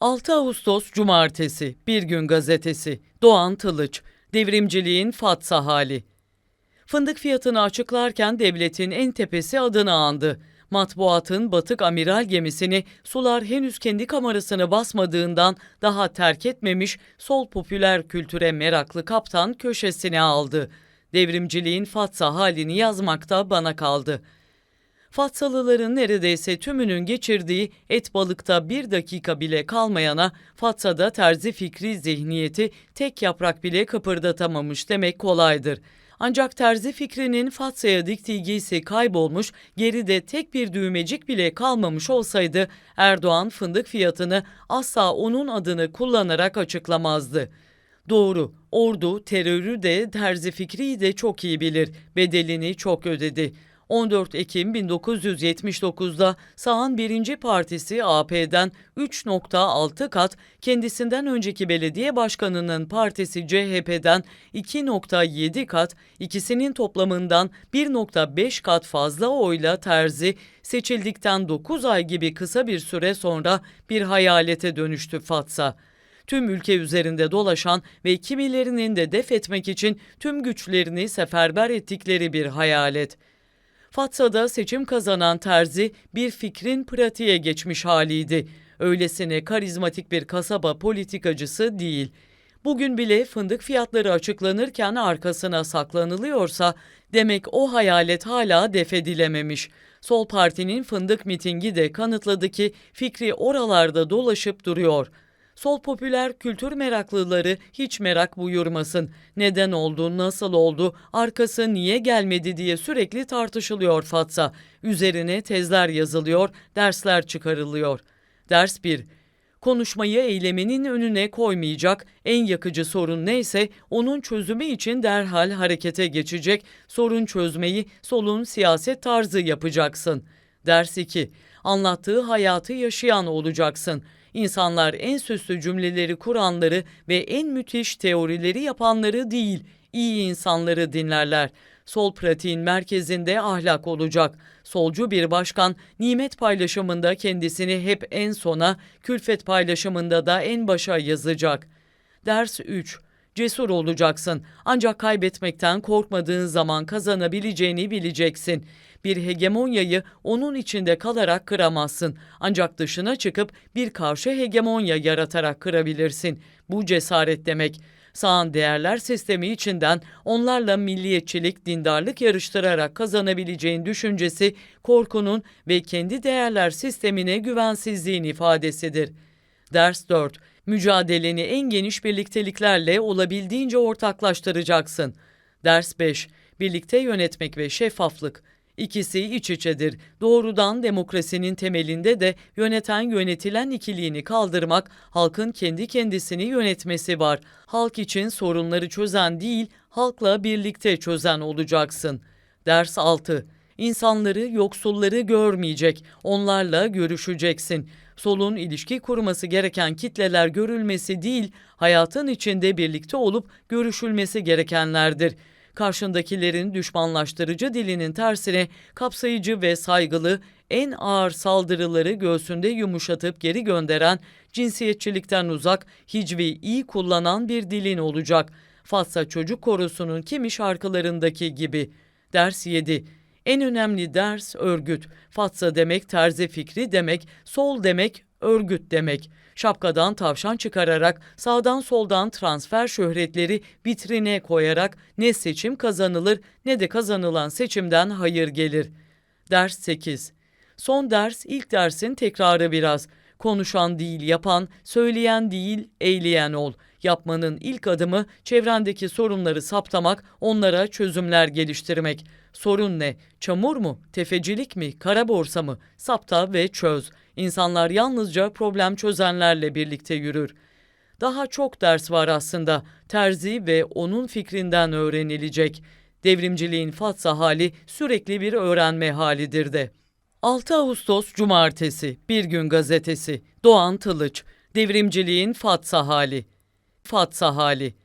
6 Ağustos Cumartesi Bir Gün Gazetesi Doğan Tılıç Devrimciliğin Fatsa hali Fındık fiyatını açıklarken devletin en tepesi adını andı. Matbuatın batık amiral gemisini sular henüz kendi kamerasını basmadığından daha terk etmemiş sol popüler kültüre meraklı kaptan köşesine aldı. Devrimciliğin Fatsa halini yazmakta bana kaldı.'' Fatsalıların neredeyse tümünün geçirdiği et balıkta bir dakika bile kalmayana Fatsa'da terzi fikri zihniyeti tek yaprak bile kıpırdatamamış demek kolaydır. Ancak terzi fikrinin Fatsa'ya diktiği giysi kaybolmuş, geride tek bir düğmecik bile kalmamış olsaydı Erdoğan fındık fiyatını asla onun adını kullanarak açıklamazdı. Doğru, ordu terörü de terzi fikri de çok iyi bilir, bedelini çok ödedi. 14 Ekim 1979'da Sağ'ın birinci partisi AP'den 3.6 kat, kendisinden önceki belediye başkanının partisi CHP'den 2.7 kat, ikisinin toplamından 1.5 kat fazla oyla Terzi seçildikten 9 ay gibi kısa bir süre sonra bir hayalete dönüştü Fatsa tüm ülke üzerinde dolaşan ve kimilerinin de def etmek için tüm güçlerini seferber ettikleri bir hayalet. Fatsa'da seçim kazanan Terzi bir fikrin pratiğe geçmiş haliydi. Öylesine karizmatik bir kasaba politikacısı değil. Bugün bile fındık fiyatları açıklanırken arkasına saklanılıyorsa demek o hayalet hala defedilememiş. Sol Parti'nin fındık mitingi de kanıtladı ki fikri oralarda dolaşıp duruyor.'' Sol popüler kültür meraklıları hiç merak buyurmasın. Neden oldu, nasıl oldu, arkası niye gelmedi diye sürekli tartışılıyor Fatsa. Üzerine tezler yazılıyor, dersler çıkarılıyor. Ders 1. Konuşmayı eylemenin önüne koymayacak, en yakıcı sorun neyse onun çözümü için derhal harekete geçecek, sorun çözmeyi solun siyaset tarzı yapacaksın. Ders 2. Anlattığı hayatı yaşayan olacaksın.'' İnsanlar en süslü cümleleri kuranları ve en müthiş teorileri yapanları değil, iyi insanları dinlerler. Sol pratiğin merkezinde ahlak olacak. Solcu bir başkan nimet paylaşımında kendisini hep en sona, külfet paylaşımında da en başa yazacak. Ders 3 Cesur olacaksın. Ancak kaybetmekten korkmadığın zaman kazanabileceğini bileceksin. Bir hegemonyayı onun içinde kalarak kıramazsın. Ancak dışına çıkıp bir karşı hegemonya yaratarak kırabilirsin. Bu cesaret demek. Sağın değerler sistemi içinden onlarla milliyetçilik, dindarlık yarıştırarak kazanabileceğin düşüncesi korkunun ve kendi değerler sistemine güvensizliğin ifadesidir. Ders 4 Mücadeleni en geniş birlikteliklerle olabildiğince ortaklaştıracaksın. Ders 5. Birlikte yönetmek ve şeffaflık. İkisi iç içedir. Doğrudan demokrasinin temelinde de yöneten yönetilen ikiliğini kaldırmak, halkın kendi kendisini yönetmesi var. Halk için sorunları çözen değil, halkla birlikte çözen olacaksın. Ders 6. İnsanları, yoksulları görmeyecek, onlarla görüşeceksin. Solun ilişki kurması gereken kitleler görülmesi değil, hayatın içinde birlikte olup görüşülmesi gerekenlerdir. Karşındakilerin düşmanlaştırıcı dilinin tersine kapsayıcı ve saygılı, en ağır saldırıları göğsünde yumuşatıp geri gönderen, cinsiyetçilikten uzak, hicvi iyi kullanan bir dilin olacak. Fatsa Çocuk Korosu'nun kimi şarkılarındaki gibi. Ders 7 en önemli ders örgüt. Fatsa demek terzi fikri demek, sol demek örgüt demek. Şapkadan tavşan çıkararak sağdan soldan transfer şöhretleri vitrine koyarak ne seçim kazanılır ne de kazanılan seçimden hayır gelir. Ders 8. Son ders ilk dersin tekrarı biraz. Konuşan değil yapan, söyleyen değil eyleyen ol. Yapmanın ilk adımı çevrendeki sorunları saptamak, onlara çözümler geliştirmek. Sorun ne? Çamur mu? Tefecilik mi? Kara borsa mı? Sapta ve çöz. İnsanlar yalnızca problem çözenlerle birlikte yürür. Daha çok ders var aslında. Terzi ve onun fikrinden öğrenilecek. Devrimciliğin fatsa hali sürekli bir öğrenme halidir de. 6 Ağustos Cumartesi Bir Gün Gazetesi Doğan Tılıç Devrimciliğin fatsa hali Fatsa hali